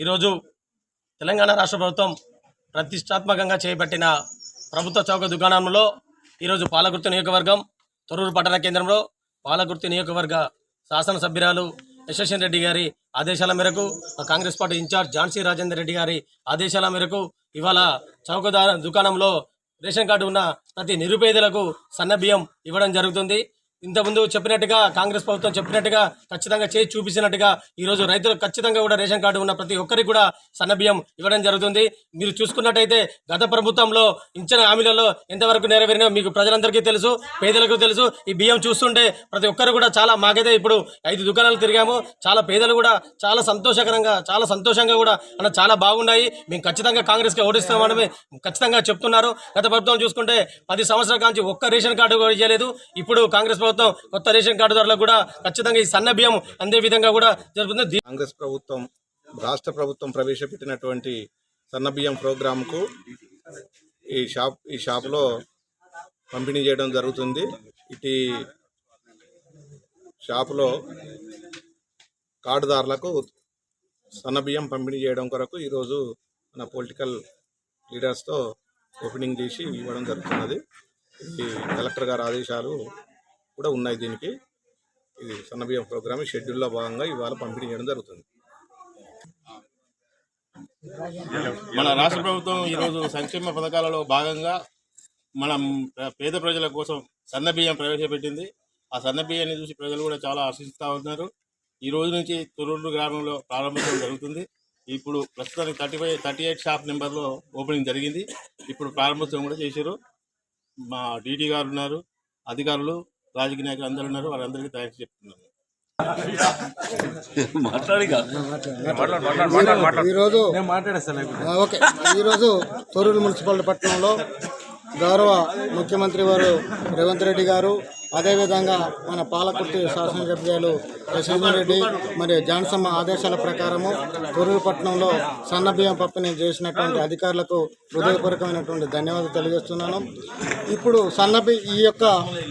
ఈరోజు తెలంగాణ రాష్ట్ర ప్రభుత్వం ప్రతిష్టాత్మకంగా చేపట్టిన ప్రభుత్వ చౌక దుకాణంలో ఈరోజు పాలకుర్తి నియోజకవర్గం తొరూరు పట్టణ కేంద్రంలో పాలకుర్తి నియోజకవర్గ శాసనసభ్యురాలు యశస్వన్ రెడ్డి గారి ఆదేశాల మేరకు Congress party in-charge Jhansi Rajender Reddy గారి ఆదేశాల మేరకు ఇవాళ చౌకదార దుకాణంలో రేషన్ కార్డు ఉన్న ప్రతి నిరుపేదలకు సన్న బియ్యం ఇవ్వడం జరుగుతుంది. ఇంతకుముందు చెప్పినట్టుగా కాంగ్రెస్ ప్రభుత్వం చెప్పినట్టుగా ఖచ్చితంగా చేసి చూపించినట్టుగా ఈ రోజు రైతులకు ఖచ్చితంగా కూడా రేషన్ కార్డు ఉన్న ప్రతి ఒక్కరికి కూడా సన్న బియ్యం ఇవ్వడం జరుగుతుంది. మీరు చూసుకున్నట్టయితే గత ప్రభుత్వంలో ఇచ్చిన హామీలలో ఎంతవరకు నెరవేరినో మీకు ప్రజలందరికీ తెలుసు పేదలకు తెలుసు. ఈ బియ్యం చూస్తుంటే ప్రతి ఒక్కరు కూడా చాలా మాకైతే ఇప్పుడు ఐదు దుకాణాలు తిరిగాము. చాలా పేదలు కూడా చాలా సంతోషకరంగా చాలా సంతోషంగా కూడా అన్న చాలా బాగున్నాయి. మేము ఖచ్చితంగా కాంగ్రెస్కి ఓడిస్తామని ఖచ్చితంగా చెప్తున్నారు. గత ప్రభుత్వం చూసుకుంటే పది సంవత్సరాల కాంచి ఒక్క రేషన్ కార్డు కూడా ఇవ్వలేదు. ఇప్పుడు కాంగ్రెస్ ప్రభుత్వం కొత్త రేషన్ కార్డుదారులకు కూడా ఖచ్చితంగా ఈ సన్న బియ్యం అందే విధంగా కూడా జరుగుతుంది. కాంగ్రెస్ ప్రభుత్వం రాష్ట్ర ప్రభుత్వం ప్రవేశపెట్టినటువంటి సన్నబియ్యం ప్రోగ్రాంకు ఈ షాప్ ఈ షాప్లో పంపిణీ చేయడం జరుగుతుంది. ఇటు షాపులో కార్డుదారులకు సన్నబియ్యం పంపిణీ చేయడం కొరకు ఈరోజు మన పొలిటికల్ లీడర్స్తో ఓపెనింగ్ చేసి ఇవ్వడం జరుగుతున్నది. ఇది కలెక్టర్ గారి ఆదేశాలు కూడా ఉన్నాయి దీనికి. ఇది సన్నబియ్యం ప్రోగ్రామ్ షెడ్యూల్లో భాగంగా ఇవాళ పంపిణీ చేయడం జరుగుతుంది. మన రాష్ట్ర ప్రభుత్వం ఈరోజు సంక్షేమ పథకాలలో భాగంగా మనం పేద ప్రజల కోసం సన్న బియ్యం ప్రవేశపెట్టింది. ఆ సన్న బియ్యాన్ని చూసి ప్రజలు కూడా చాలా ఆశిస్తూ ఉన్నారు. ఈ రోజు నుంచి తురూరు గ్రామంలో ప్రారంభించడం జరుగుతుంది. ఇప్పుడు ప్రస్తుతానికి thirty five thirty eight shop నెంబర్లో ఓపెనింగ్ జరిగింది. ఇప్పుడు ప్రారంభోత్సవం కూడా చేశారు. మా డీటీ గారు ఉన్నారు అధికారులు రాజకీయ నాయకులు అందరూ ఉన్నారు వారందరికీ థ్యాంక్స్ చెప్తున్నాను. ఈరోజు ఓకే. ఈరోజు తొరూరు మున్సిపల్ పట్టణంలో గౌరవ ముఖ్యమంత్రి వారు రేవంత్ రెడ్డి గారు అదేవిధంగా మన పాలకుర్తి శాసనసభ్యులు యశ్వంత్ రెడ్డి మరి జాన్సమ్మ ఆదేశాల ప్రకారము తొరూరు సన్నబియ్యం పంపిణీ చేసినటువంటి అధికారులకు హృదయపూర్వకమైనటువంటి ధన్యవాదాలు తెలియజేస్తున్నాను. ఇప్పుడు సన్నబి ఈ యొక్క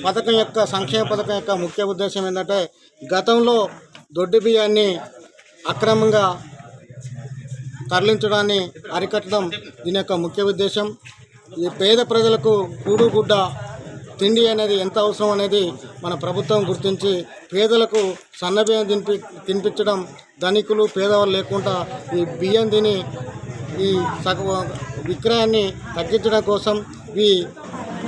పథకం యొక్క సంక్షేమ పథకం యొక్క ముఖ్య ఉద్దేశం ఏంటంటే గతంలో దొడ్డి బియ్యాన్ని అక్రమంగా తరలించడాన్ని అరికట్టడం దీని యొక్క ముఖ్య ఉద్దేశం. ఈ పేద ప్రజలకు కూడుగుడ్డ తిండి అనేది ఎంత అవసరం అనేది మన ప్రభుత్వం గుర్తించి పేదలకు సన్నబియ్యం తినిపి తినిపించడం ధనికులు పేదవాళ్ళు లేకుండా ఈ బియ్యం తిని ఈ సగ విక్రయాన్ని తగ్గించడం కోసం ఈ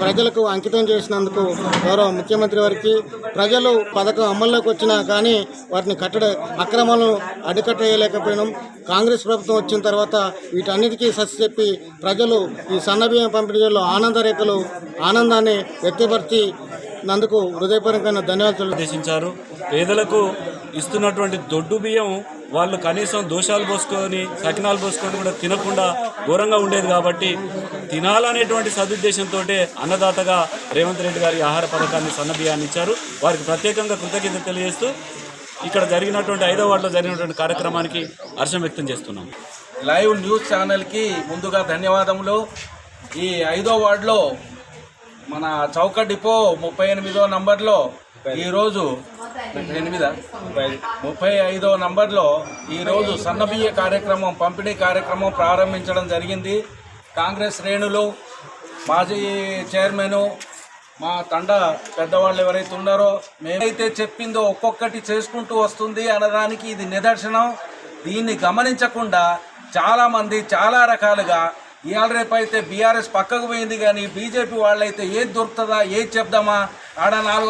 ప్రజలకు అంకితం చేసినందుకు గౌరవ ముఖ్యమంత్రి వారికి ప్రజలు పథకం అమల్లోకి వచ్చినా కానీ వాటిని కట్టడ అక్రమాలను అడ్డుకట్టేయలేకపోయినాం కాంగ్రెస్ ప్రభుత్వం వచ్చిన తర్వాత వీటన్నిటికీ ససి చెప్పి ప్రజలు ఈ సన్నబియ్యం పంపిణీలో ఆనందరేఖలు ఆనందాన్ని వ్యక్తపరిచి నందుకు హృదయపరంగా ధన్యవాదాలు ఉద్దేశించారు. పేదలకు ఇస్తున్నటువంటి దొడ్డు బియ్యం వాళ్ళు కనీసం దోషాలు పోసుకొని సకినాలు పోసుకొని కూడా తినకుండా ఘోరంగా ఉండేది కాబట్టి తినాలనేటువంటి సదుద్దేశంతో అన్నదాతగా రేవంత్ రెడ్డి గారి ఆహార పథకాన్ని సన్నబియ్యాన్ని ఇచ్చారు. వారికి ప్రత్యేకంగా కృతజ్ఞత తెలియజేస్తూ ఇక్కడ జరిగినటువంటి ఐదో వార్డులో జరిగినటువంటి కార్యక్రమానికి హర్షం వ్యక్తం చేస్తున్నాం. లైవ్ న్యూస్ ఛానల్కి ముందుగా ధన్యవాదములు. ఈ ఐదో వార్డులో మన చౌక డిపో ముప్పై ఎనిమిదో నంబర్లో ఈరోజు ఎనిమిదా ముప్పై ఐదో నంబర్లో ఈరోజు సన్నబియ్య కార్యక్రమం పంపిణీ కార్యక్రమం ప్రారంభించడం జరిగింది. కాంగ్రెస్ శ్రేణులు మాజీ చైర్మన్ మా తండ పెద్దవాళ్ళు ఎవరైతే ఉన్నారో మేమైతే చెప్పిందో ఒక్కొక్కటి చేసుకుంటూ వస్తుంది అనడానికి ఇది నిదర్శనం. దీన్ని గమనించకుండా చాలామంది చాలా రకాలుగా ఇవాళ రేపు అయితే బీఆర్ఎస్ పక్కకు పోయింది కానీ బీజేపీ వాళ్ళైతే ఏది దొరుకుతుందా ఏది చెప్దామా ఆడ నాలుగు